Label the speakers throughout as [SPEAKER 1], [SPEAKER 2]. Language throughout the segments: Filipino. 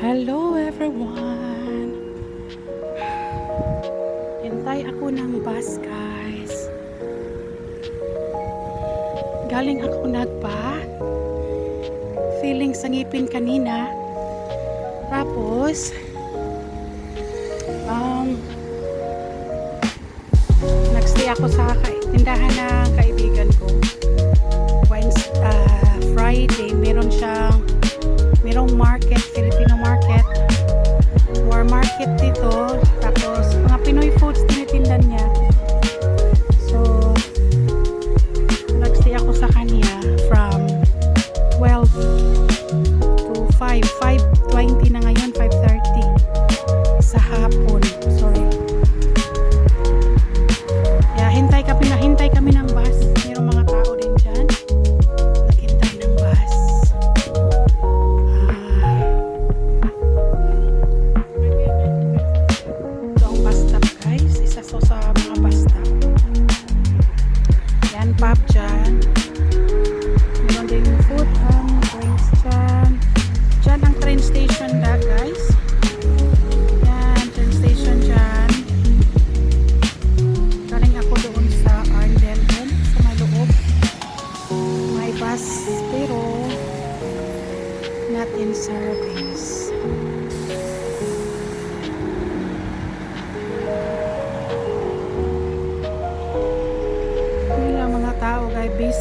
[SPEAKER 1] Hello everyone! Hintay ako ng bus guys. Galing ako nagpa. Feeling sa ngipin kanina. Tapos, um, nagstay ako sa tindahan ng kaibigan ko. Wednesday, uh, Friday, meron siyang merong market Philippines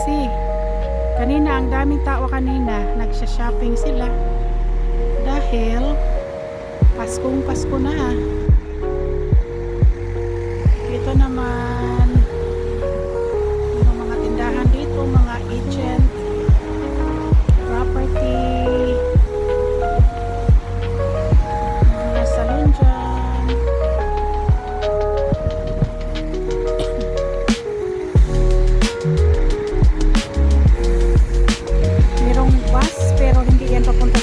[SPEAKER 1] Kasi kanina ang daming tao kanina nagsha-shopping sila dahil Paskong Pasko na ah. appunto